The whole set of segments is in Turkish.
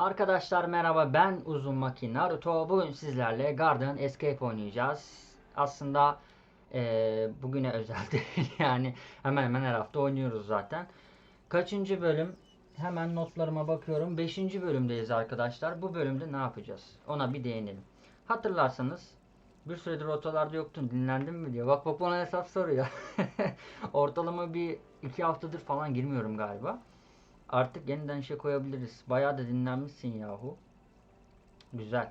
Arkadaşlar merhaba ben Uzun Maki Naruto. Bugün sizlerle Garden Escape oynayacağız. Aslında eee, bugüne özel değil yani hemen hemen her hafta oynuyoruz zaten. Kaçıncı bölüm? Hemen notlarıma bakıyorum. Beşinci bölümdeyiz arkadaşlar. Bu bölümde ne yapacağız? Ona bir değinelim. Hatırlarsanız bir süredir ortalarda yoktun dinlendin mi diyor. Bak bak bana hesap soruyor. Ortalama bir iki haftadır falan girmiyorum galiba. Artık yeniden işe koyabiliriz. Bayağı da dinlenmişsin yahu. Güzel.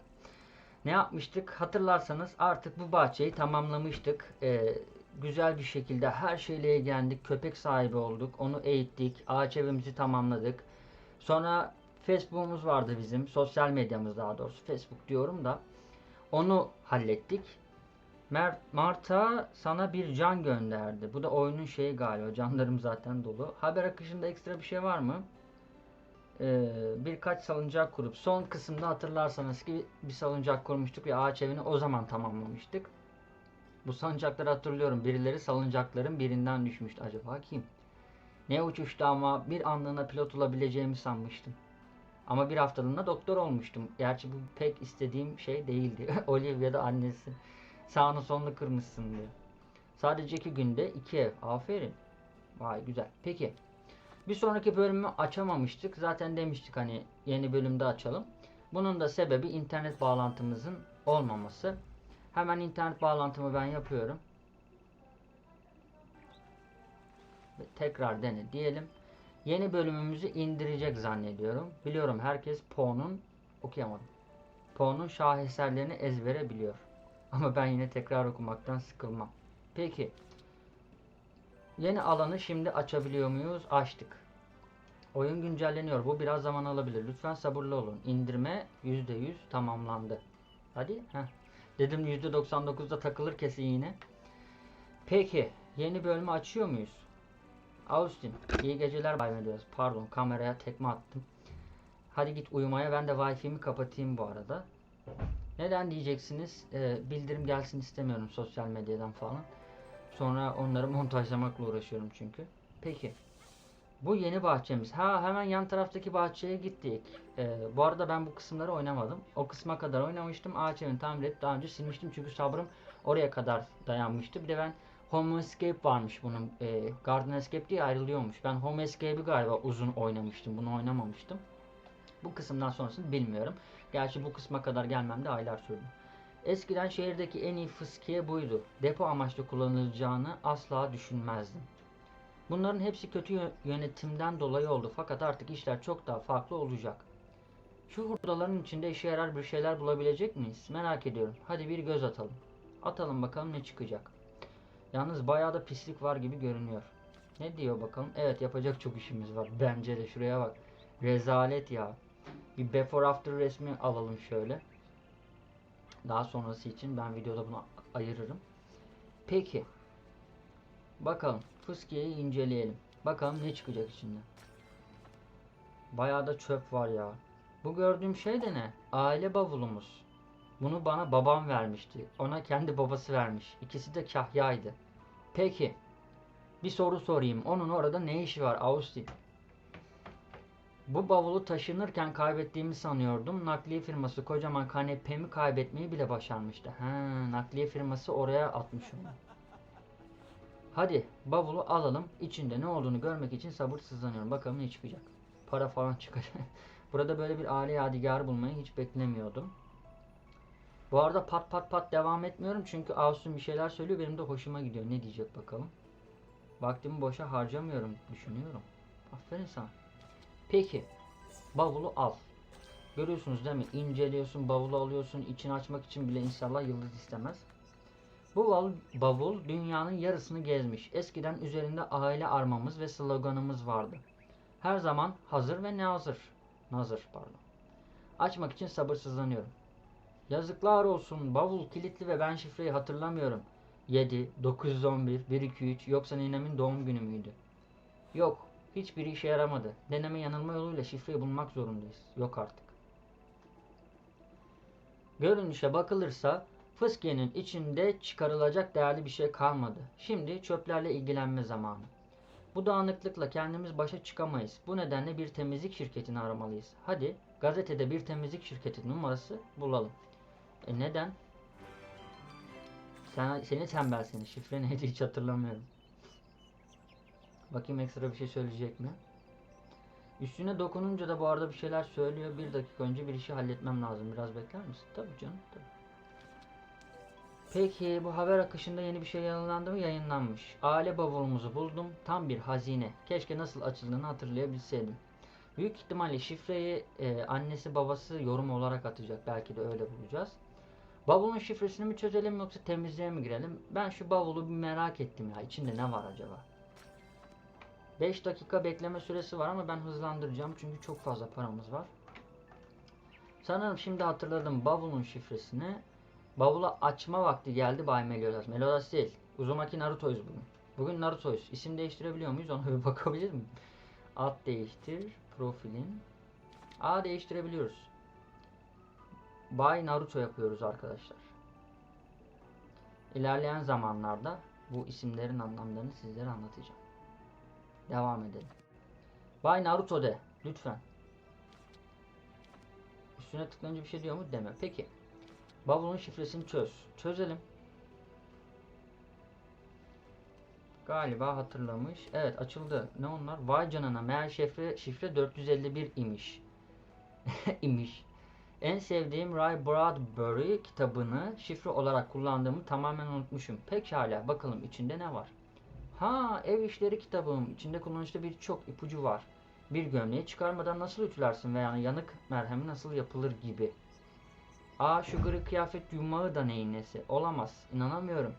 Ne yapmıştık? Hatırlarsanız artık bu bahçeyi tamamlamıştık. Ee, güzel bir şekilde her şeyle ilgilendik. Köpek sahibi olduk. Onu eğittik. Ağaç evimizi tamamladık. Sonra Facebook'umuz vardı bizim. Sosyal medyamız daha doğrusu. Facebook diyorum da. Onu hallettik. Mer- Marta sana bir can gönderdi. Bu da oyunun şeyi galiba. Canlarım zaten dolu. Haber akışında ekstra bir şey var mı? Ee, birkaç salıncak kurup son kısımda hatırlarsanız ki bir salıncak kurmuştuk ve ağaç evini o zaman tamamlamıştık. Bu salıncakları hatırlıyorum. Birileri salıncakların birinden düşmüştü. Acaba kim? Ne uçuştu ama bir anlığına pilot olabileceğimi sanmıştım. Ama bir haftalığına doktor olmuştum. Gerçi bu pek istediğim şey değildi. Olivia da annesi. Sağını solunu kırmışsın diyor. Sadece iki günde iki ev. Aferin. Vay güzel. Peki. Bir sonraki bölümü açamamıştık. Zaten demiştik hani yeni bölümde açalım. Bunun da sebebi internet bağlantımızın olmaması. Hemen internet bağlantımı ben yapıyorum. Ve tekrar dene diyelim. Yeni bölümümüzü indirecek zannediyorum. Biliyorum herkes Poe'nun okuyamadım. Poe'nun şaheserlerini ezbere biliyor. Ama ben yine tekrar okumaktan sıkılmam. Peki. Yeni alanı şimdi açabiliyor muyuz? Açtık. Oyun güncelleniyor. Bu biraz zaman alabilir. Lütfen sabırlı olun. İndirme %100 tamamlandı. Hadi. Heh. Dedim %99'da takılır kesin yine. Peki. Yeni bölümü açıyor muyuz? Austin. iyi geceler Bay Medyas. Pardon kameraya tekme attım. Hadi git uyumaya. Ben de Wi-Fi'mi kapatayım bu arada. Neden diyeceksiniz? Ee, bildirim gelsin istemiyorum sosyal medyadan falan. Sonra onları montajlamakla uğraşıyorum çünkü. Peki. Bu yeni bahçemiz. Ha hemen yan taraftaki bahçeye gittik. Ee, bu arada ben bu kısımları oynamadım. O kısma kadar oynamıştım. Ağaç evini tamir edip daha önce silmiştim. Çünkü sabrım oraya kadar dayanmıştı. Bir de ben Home Escape varmış bunun. E, Garden Escape diye ayrılıyormuş. Ben Home Escape'i galiba uzun oynamıştım. Bunu oynamamıştım. Bu kısımdan sonrasını bilmiyorum. Gerçi bu kısma kadar gelmem de aylar sürdü. Eskiden şehirdeki en iyi fıskiye buydu. Depo amaçlı kullanılacağını asla düşünmezdim. Bunların hepsi kötü yö- yönetimden dolayı oldu fakat artık işler çok daha farklı olacak. Şu hurdaların içinde işe yarar bir şeyler bulabilecek miyiz? Merak ediyorum. Hadi bir göz atalım. Atalım bakalım ne çıkacak. Yalnız bayağı da pislik var gibi görünüyor. Ne diyor bakalım? Evet yapacak çok işimiz var. Bence de şuraya bak. Rezalet ya. Bir before after resmi alalım şöyle. Daha sonrası için ben videoda bunu ayırırım. Peki. Bakalım. Fıskiye'yi inceleyelim. Bakalım ne çıkacak içinden. Bayağı da çöp var ya. Bu gördüğüm şey de ne? Aile bavulumuz. Bunu bana babam vermişti. Ona kendi babası vermiş. İkisi de kahyaydı. Peki. Bir soru sorayım. Onun orada ne işi var Austin? Bu bavulu taşınırken kaybettiğimi sanıyordum. Nakliye firması kocaman kanepemi kaybetmeyi bile başarmıştı. Ha, nakliye firması oraya atmış onu. Hadi bavulu alalım. İçinde ne olduğunu görmek için sabırsızlanıyorum. Bakalım ne çıkacak. Para falan çıkacak. Burada böyle bir aile yadigarı bulmayı hiç beklemiyordum. Bu arada pat pat pat devam etmiyorum çünkü Austin bir şeyler söylüyor benim de hoşuma gidiyor. Ne diyecek bakalım. Vaktimi boşa harcamıyorum düşünüyorum. Aferin sana. Peki. Bavulu al. Görüyorsunuz değil mi? İnceliyorsun, bavulu alıyorsun. içini açmak için bile inşallah yıldız istemez. Bu bavul, dünyanın yarısını gezmiş. Eskiden üzerinde aile armamız ve sloganımız vardı. Her zaman hazır ve nazır. Nazır pardon. Açmak için sabırsızlanıyorum. Yazıklar olsun. Bavul kilitli ve ben şifreyi hatırlamıyorum. 7, 911, 123 yoksa ninemin doğum günü müydü? Yok. Hiçbiri işe yaramadı. Deneme yanılma yoluyla şifreyi bulmak zorundayız. Yok artık. Görünüşe bakılırsa fıskiyenin içinde çıkarılacak değerli bir şey kalmadı. Şimdi çöplerle ilgilenme zamanı. Bu dağınıklıkla kendimiz başa çıkamayız. Bu nedenle bir temizlik şirketini aramalıyız. Hadi Gazetede bir temizlik şirketi numarası bulalım. E neden? Sen, seni tembel seni. Şifre neydi hiç hatırlamıyorum. Bakayım ekstra bir şey söyleyecek mi? Üstüne dokununca da bu arada bir şeyler söylüyor. Bir dakika önce bir işi halletmem lazım. Biraz bekler misin? Tabii canım. Tabii. Peki bu haber akışında yeni bir şey yayınlandı mı? Yayınlanmış. Aile bavulumuzu buldum. Tam bir hazine. Keşke nasıl açıldığını hatırlayabilseydim. Büyük ihtimalle şifreyi e, annesi babası yorum olarak atacak. Belki de öyle bulacağız. Bavulun şifresini mi çözelim yoksa temizliğe mi girelim? Ben şu bavulu bir merak ettim ya. İçinde ne var acaba? 5 dakika bekleme süresi var ama ben hızlandıracağım çünkü çok fazla paramız var. Sanırım şimdi hatırladım bavulun şifresini. Bavulu açma vakti geldi Bay Meliodas. Meliodas değil. Uzumaki Naruto'yuz bugün. Bugün Naruto'yuz. İsim değiştirebiliyor muyuz? Ona bir bakabilir miyim? Ad değiştir. Profilin. A değiştirebiliyoruz. Bay Naruto yapıyoruz arkadaşlar. İlerleyen zamanlarda bu isimlerin anlamlarını sizlere anlatacağım. Devam edelim. Bay Naruto de. Lütfen. Üstüne tıklayınca bir şey diyor mu? Deme. Peki. Bavulun şifresini çöz. Çözelim. Galiba hatırlamış. Evet açıldı. Ne onlar? Vay canına meğer şifre, şifre 451 imiş. imiş. En sevdiğim Ray Bradbury kitabını şifre olarak kullandığımı tamamen unutmuşum. Pekala bakalım içinde ne var? Ha ev işleri kitabım. İçinde kullanışlı birçok ipucu var. Bir gömleği çıkarmadan nasıl ütülersin veya yanık merhemi nasıl yapılır gibi. Aa şu gri kıyafet yumağı da neyin nesi? Olamaz. İnanamıyorum.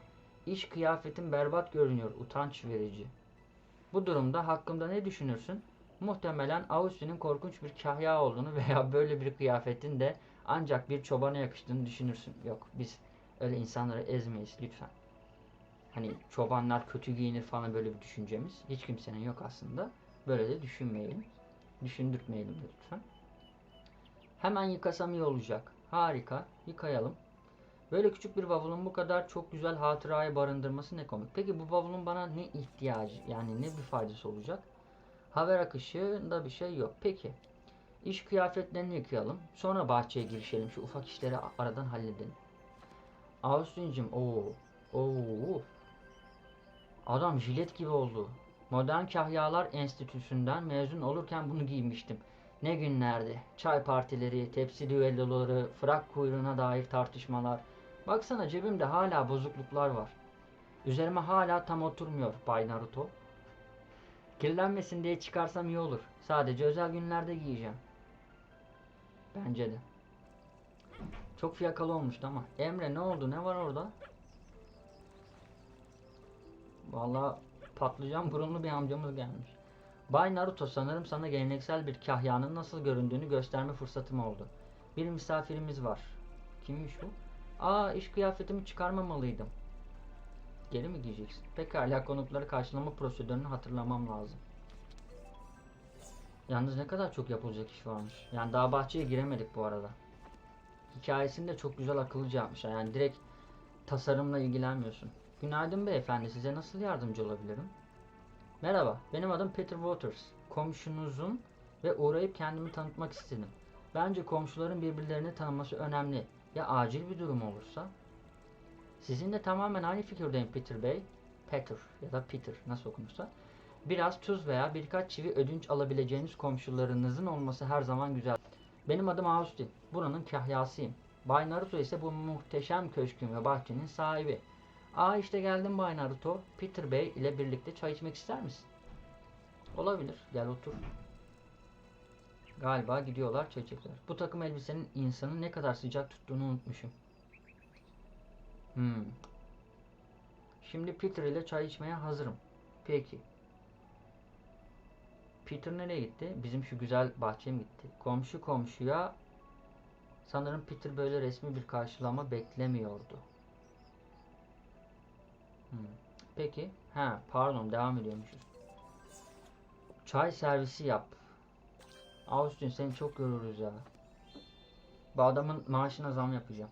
İş kıyafetin berbat görünüyor. Utanç verici. Bu durumda hakkımda ne düşünürsün? Muhtemelen Austin'in korkunç bir kahya olduğunu veya böyle bir kıyafetin de ancak bir çobana yakıştığını düşünürsün. Yok biz öyle insanları ezmeyiz lütfen. Hani çobanlar kötü giyinir falan böyle bir düşüncemiz hiç kimsenin yok aslında. Böyle de düşünmeyelim. Düşündürtmeyelim de lütfen. Hemen yıkasam iyi olacak. Harika. Yıkayalım. Böyle küçük bir bavulun bu kadar çok güzel hatırayı barındırması ne komik. Peki bu bavulun bana ne ihtiyacı yani ne bir faydası olacak? Haber akışında bir şey yok. Peki. İş kıyafetlerini yıkayalım. Sonra bahçeye girişelim. Şu ufak işleri aradan halledelim. Ağustos'cum. Oo. Oo. Adam jilet gibi oldu. Modern Kahyalar Enstitüsü'nden mezun olurken bunu giymiştim. Ne günlerdi. Çay partileri, tepsi düelloları, frak kuyruğuna dair tartışmalar. Baksana cebimde hala bozukluklar var. Üzerime hala tam oturmuyor Bay Naruto. Kirlenmesin diye çıkarsam iyi olur. Sadece özel günlerde giyeceğim. Bence de. Çok fiyakalı olmuştu ama. Emre ne oldu? Ne var orada? Vallahi patlıcan burunlu bir amcamız gelmiş. Bay Naruto sanırım sana geleneksel bir kahyanın nasıl göründüğünü gösterme fırsatım oldu. Bir misafirimiz var. Kimmiş bu? Aa iş kıyafetimi çıkarmamalıydım. Geri mi giyeceksin? Pekala konukları karşılama prosedürünü hatırlamam lazım. Yalnız ne kadar çok yapılacak iş varmış. Yani daha bahçeye giremedik bu arada. Hikayesini de çok güzel akıllıca yapmışlar. Yani direkt tasarımla ilgilenmiyorsun. Günaydın beyefendi size nasıl yardımcı olabilirim? Merhaba benim adım Peter Waters. Komşunuzum ve uğrayıp kendimi tanıtmak istedim. Bence komşuların birbirlerini tanıması önemli. Ya acil bir durum olursa? Sizinle tamamen aynı fikirdeyim Peter Bey. Peter ya da Peter nasıl okunursa. Biraz tuz veya birkaç çivi ödünç alabileceğiniz komşularınızın olması her zaman güzel. Benim adım Austin. Buranın kahyasıyım. Bay Naruto ise bu muhteşem köşkün ve bahçenin sahibi. Aa işte geldim Bay Naruto. Peter Bey ile birlikte çay içmek ister misin? Olabilir. Gel otur. Galiba gidiyorlar çay içecekler. Bu takım elbisenin insanı ne kadar sıcak tuttuğunu unutmuşum. Hmm. Şimdi Peter ile çay içmeye hazırım. Peki. Peter nereye gitti? Bizim şu güzel bahçeye mi gitti? Komşu komşuya sanırım Peter böyle resmi bir karşılama beklemiyordu. Peki. Ha, pardon devam ediyormuşuz. Çay servisi yap. Austin seni çok görürüz ya. Bu adamın maaşına zam yapacağım.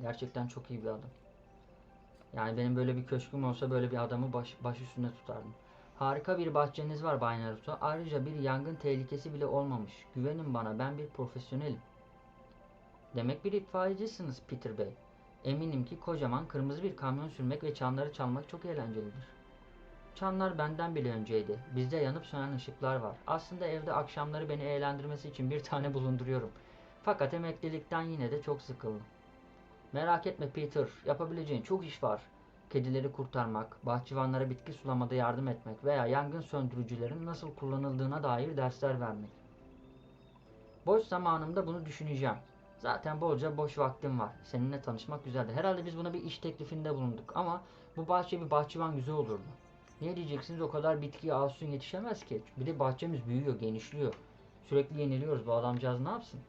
Gerçekten çok iyi bir adam. Yani benim böyle bir köşküm olsa böyle bir adamı baş, baş üstünde tutardım. Harika bir bahçeniz var Bay Naruto. Ayrıca bir yangın tehlikesi bile olmamış. Güvenin bana ben bir profesyonelim. Demek bir itfaiyecisiniz Peter Bey. Eminim ki kocaman kırmızı bir kamyon sürmek ve çanları çalmak çok eğlencelidir. Çanlar benden bile önceydi. Bizde yanıp sönen ışıklar var. Aslında evde akşamları beni eğlendirmesi için bir tane bulunduruyorum. Fakat emeklilikten yine de çok sıkıldım. Merak etme Peter, yapabileceğin çok iş var. Kedileri kurtarmak, bahçıvanlara bitki sulamada yardım etmek veya yangın söndürücülerin nasıl kullanıldığına dair dersler vermek. Boş zamanımda bunu düşüneceğim. Zaten bolca boş vaktim var. Seninle tanışmak güzeldi. Herhalde biz buna bir iş teklifinde bulunduk ama bu bahçe bir bahçıvan güzel olurdu. Niye diyeceksiniz o kadar bitkiye ağustos yetişemez ki. Bir de bahçemiz büyüyor, genişliyor. Sürekli yeniliyoruz. Bu adamcağız ne yapsın?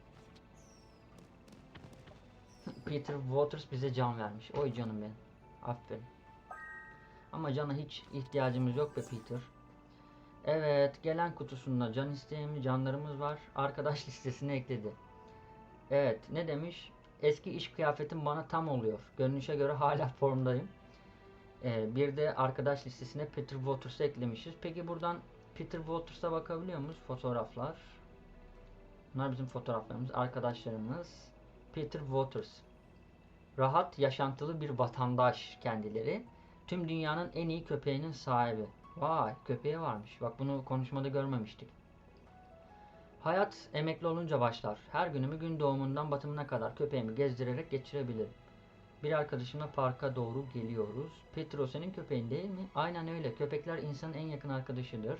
Peter Waters bize can vermiş. Oy canım benim. Aferin. Ama cana hiç ihtiyacımız yok be Peter. Evet, gelen kutusunda can isteğimiz, canlarımız var. Arkadaş listesine ekledi. Evet, ne demiş? Eski iş kıyafetim bana tam oluyor. Görünüşe göre hala formdayım. Ee, bir de arkadaş listesine Peter Waters'ı eklemişiz. Peki buradan Peter Waters'a bakabiliyor muyuz? Fotoğraflar. Bunlar bizim fotoğraflarımız, arkadaşlarımız. Peter Waters. Rahat, yaşantılı bir vatandaş kendileri. Tüm dünyanın en iyi köpeğinin sahibi. Vay, köpeği varmış. Bak bunu konuşmada görmemiştik. Hayat emekli olunca başlar. Her günümü gün doğumundan batımına kadar köpeğimi gezdirerek geçirebilirim. Bir arkadaşımla parka doğru geliyoruz. Petro senin köpeğin değil mi? Aynen öyle. Köpekler insanın en yakın arkadaşıdır.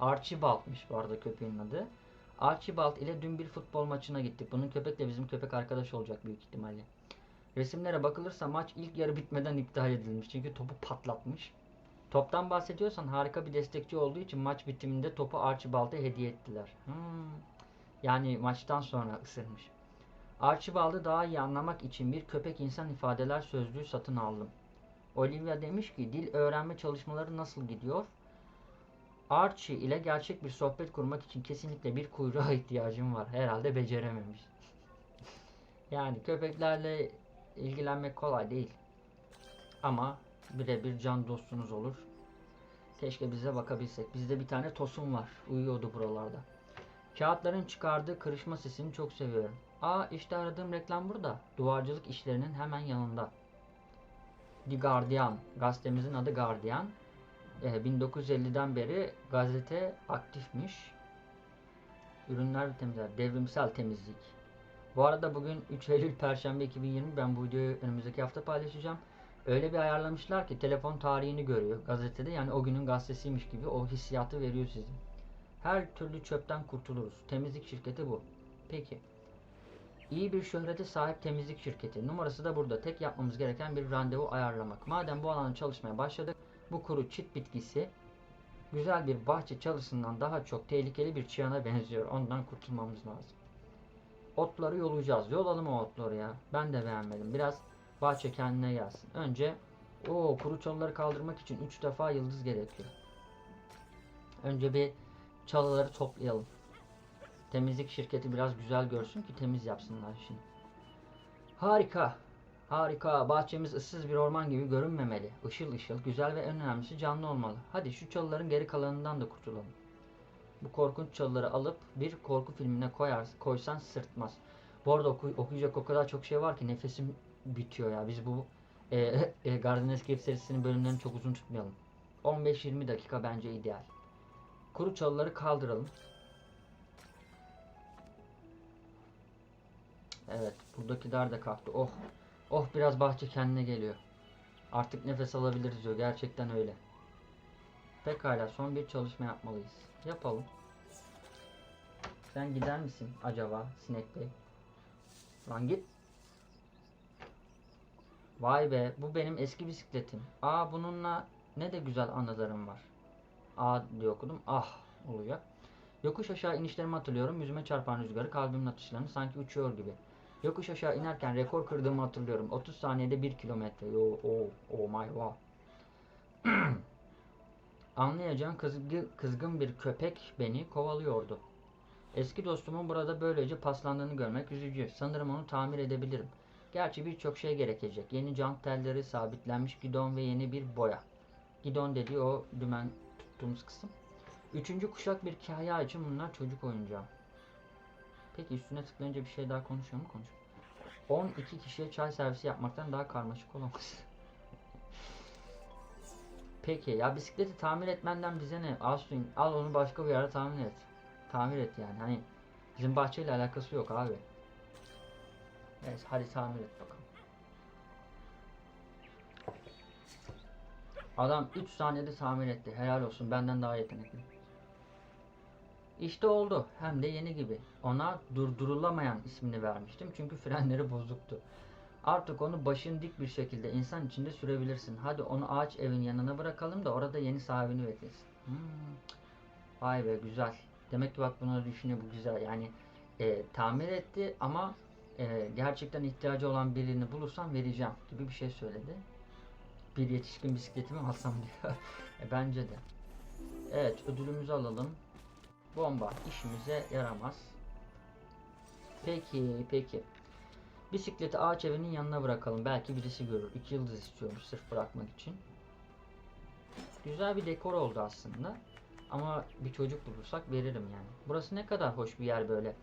Archibald'mış bu arada köpeğin adı. Archibald ile dün bir futbol maçına gittik. Bunun köpekle bizim köpek arkadaş olacak büyük ihtimalle. Resimlere bakılırsa maç ilk yarı bitmeden iptal edilmiş. Çünkü topu patlatmış. Toptan bahsediyorsan harika bir destekçi olduğu için maç bitiminde topu Archibald'a hediye ettiler. Hmm. Yani maçtan sonra ısırmış. Archibald'ı daha iyi anlamak için bir köpek insan ifadeler sözlüğü satın aldım. Olivia demiş ki dil öğrenme çalışmaları nasıl gidiyor? Archie ile gerçek bir sohbet kurmak için kesinlikle bir kuyruğa ihtiyacım var. Herhalde becerememiş. yani köpeklerle ilgilenmek kolay değil. Ama birebir can dostunuz olur. Keşke bize bakabilsek. Bizde bir tane tosun var. Uyuyordu buralarda. Kağıtların çıkardığı kırışma sesini çok seviyorum. Aa işte aradığım reklam burada. Duvarcılık işlerinin hemen yanında. The Guardian. Gazetemizin adı Guardian. Ee, 1950'den beri gazete aktifmiş. Ürünler temizler. Devrimsel temizlik. Bu arada bugün 3 Eylül Perşembe 2020. Ben bu videoyu önümüzdeki hafta paylaşacağım. Öyle bir ayarlamışlar ki telefon tarihini görüyor gazetede. Yani o günün gazetesiymiş gibi o hissiyatı veriyor size. Her türlü çöpten kurtuluruz. Temizlik şirketi bu. Peki. İyi bir şöhrete sahip temizlik şirketi. Numarası da burada. Tek yapmamız gereken bir randevu ayarlamak. Madem bu alanda çalışmaya başladık, bu kuru çit bitkisi güzel bir bahçe çalısından daha çok tehlikeli bir çıyana benziyor. Ondan kurtulmamız lazım. Otları yolayacağız. Yolalım o otları ya. Ben de beğenmedim. Biraz bahçe kendine gelsin. Önce o kuru çalıları kaldırmak için 3 defa yıldız gerekiyor. Önce bir çalıları toplayalım. Temizlik şirketi biraz güzel görsün ki temiz yapsınlar işini. Harika. Harika. Bahçemiz ıssız bir orman gibi görünmemeli. Işıl ışıl, güzel ve en önemlisi canlı olmalı. Hadi şu çalıların geri kalanından da kurtulalım. Bu korkunç çalıları alıp bir korku filmine koyar, koysan sırtmaz. Bu arada oku- okuyacak o kadar çok şey var ki nefesim bitiyor ya. Biz bu e, e, Garden Escape serisinin bölümlerini çok uzun tutmayalım. 15-20 dakika bence ideal. Kuru çalıları kaldıralım. Evet, buradakiler de kalktı. Oh, oh biraz bahçe kendine geliyor. Artık nefes alabiliriz diyor. Gerçekten öyle. Pekala, son bir çalışma yapmalıyız. Yapalım. Sen gider misin acaba Sinek Bey? Lan git. Vay be, bu benim eski bisikletim. Aa bununla ne de güzel anılarım var. A diye okudum. Ah olacak. Yokuş aşağı inişlerimi hatırlıyorum. Yüzüme çarpan rüzgarı, kalbimin atışlarını sanki uçuyor gibi. Yokuş aşağı inerken rekor kırdığımı hatırlıyorum. 30 saniyede 1 kilometre. Yo, oh, oh my wow. Anlayacağın kızgın, kızgın bir köpek beni kovalıyordu. Eski dostumun burada böylece paslandığını görmek üzücü. Sanırım onu tamir edebilirim. Gerçi birçok şey gerekecek. Yeni jant telleri, sabitlenmiş gidon ve yeni bir boya. Gidon dediği o dümen tuttuğumuz kısım. Üçüncü kuşak bir kahya için bunlar çocuk oyuncağı. Peki üstüne tıklayınca bir şey daha konuşuyor mu? Konuşuyor. 12 kişiye çay servisi yapmaktan daha karmaşık olamaz. Peki ya bisikleti tamir etmenden bize ne? Austin al onu başka bir yere tamir et. Tamir et yani. Hani bizim bahçeyle alakası yok abi. Neyse hadi tamir et bakalım. Adam 3 saniyede tamir etti. Helal olsun. Benden daha yetenekli. İşte oldu. Hem de yeni gibi. Ona durdurulamayan ismini vermiştim. Çünkü frenleri bozuktu. Artık onu başın dik bir şekilde insan içinde sürebilirsin. Hadi onu ağaç evin yanına bırakalım da orada yeni sahibini beklesin. Hmm. Vay be güzel. Demek ki bak bunu düşünüyor bu güzel. Yani e, tamir etti ama e, gerçekten ihtiyacı olan birini bulursam vereceğim gibi bir şey söyledi. Bir yetişkin bisikletimi alsam diyor. e, bence de. Evet ödülümüzü alalım. Bomba işimize yaramaz. Peki peki. Bisikleti ağaç evinin yanına bırakalım. Belki birisi görür. İki yıldız istiyorum sırf bırakmak için. Güzel bir dekor oldu aslında. Ama bir çocuk bulursak veririm yani. Burası ne kadar hoş bir yer böyle.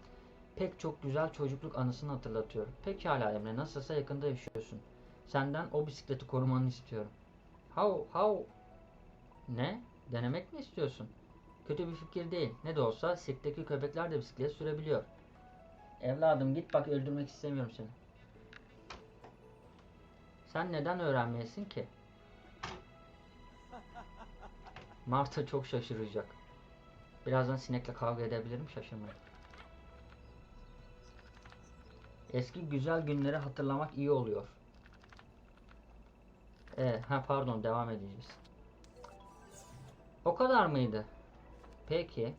Pek çok güzel çocukluk anısını hatırlatıyor. Pekala Emre nasılsa yakında yaşıyorsun. Senden o bisikleti korumanı istiyorum. How how ne? Denemek mi istiyorsun? Kötü bir fikir değil. Ne de olsa sirkteki köpekler de bisiklet sürebiliyor. Evladım git bak öldürmek istemiyorum seni. Sen neden öğrenmeyesin ki? Marta çok şaşıracak. Birazdan sinekle kavga edebilirim şaşırmayın. Eski güzel günleri hatırlamak iyi oluyor. Evet, ha pardon devam edeceğiz. O kadar mıydı? Peki.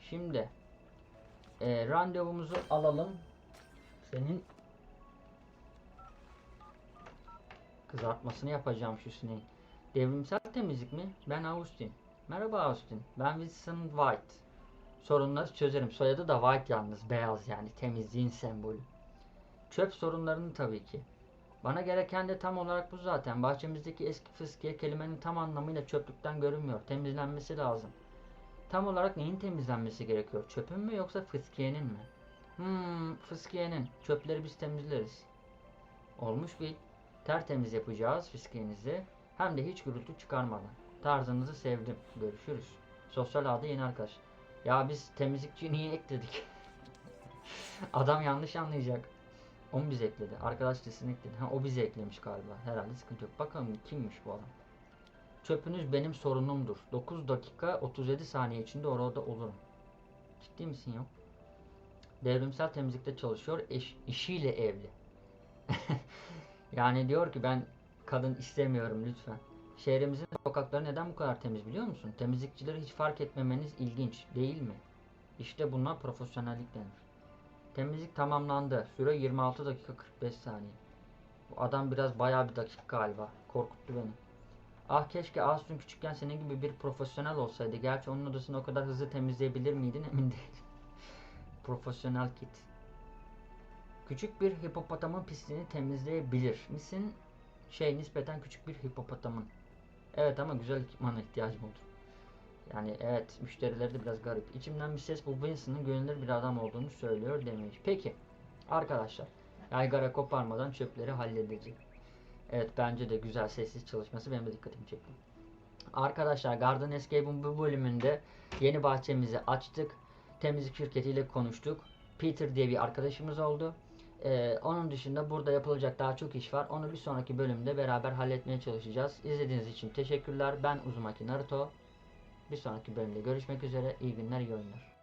Şimdi e, randevumuzu alalım. Senin kızartmasını yapacağım şu sineğin. Devrimsel temizlik mi? Ben Austin. Merhaba Austin. Ben Wilson White. Sorunları çözerim. Soyadı da White yalnız. Beyaz yani. Temizliğin sembolü. Çöp sorunlarını tabii ki. Bana gereken de tam olarak bu zaten. Bahçemizdeki eski fıskiye kelimenin tam anlamıyla çöplükten görünmüyor. Temizlenmesi lazım. Tam olarak neyin temizlenmesi gerekiyor? Çöpün mü yoksa fıskiyenin mi? Hmm, fıskiyenin. Çöpleri biz temizleriz. Olmuş bir tertemiz yapacağız fıskiyenizi. Hem de hiç gürültü çıkarmadan. Tarzınızı sevdim. Görüşürüz. Sosyal ağda yeni arkadaş. Ya biz temizlikçi niye ekledik? Adam yanlış anlayacak. O mu bizi ekledi? Arkadaş listesini ekledi. Ha o bizi eklemiş galiba. Herhalde sıkıntı yok. Bakalım kimmiş bu adam. Çöpünüz benim sorunumdur. 9 dakika 37 saniye içinde orada olurum. Ciddi misin ya? Devrimsel temizlikte çalışıyor. Eş, işiyle evli. yani diyor ki ben kadın istemiyorum lütfen. Şehrimizin sokakları neden bu kadar temiz biliyor musun? Temizlikçileri hiç fark etmemeniz ilginç değil mi? İşte buna profesyonellik denir. Temizlik tamamlandı. Süre 26 dakika 45 saniye. Bu adam biraz bayağı bir dakika galiba. Korkuttu beni. Ah keşke Asum küçükken senin gibi bir profesyonel olsaydı. Gerçi onun odasını o kadar hızlı temizleyebilir miydin emin değilim. profesyonel kit. Küçük bir hipopotamın pisliğini temizleyebilir misin? Şey nispeten küçük bir hipopotamın. Evet ama güzel ekipmana ihtiyacım olur. Yani evet müşterileri de biraz garip. İçimden bir ses bu Winston'ın güvenilir bir adam olduğunu söylüyor demiş. Peki arkadaşlar yaygara koparmadan çöpleri halledecek. Evet bence de güzel sessiz çalışması benim de dikkatimi çekti. Arkadaşlar Garden Escape'in bu bölümünde yeni bahçemizi açtık. Temizlik şirketiyle konuştuk. Peter diye bir arkadaşımız oldu. Ee, onun dışında burada yapılacak daha çok iş var. Onu bir sonraki bölümde beraber halletmeye çalışacağız. İzlediğiniz için teşekkürler. Ben Uzumaki Naruto. Bir sonraki bölümde görüşmek üzere. İyi günler, iyi oyunlar.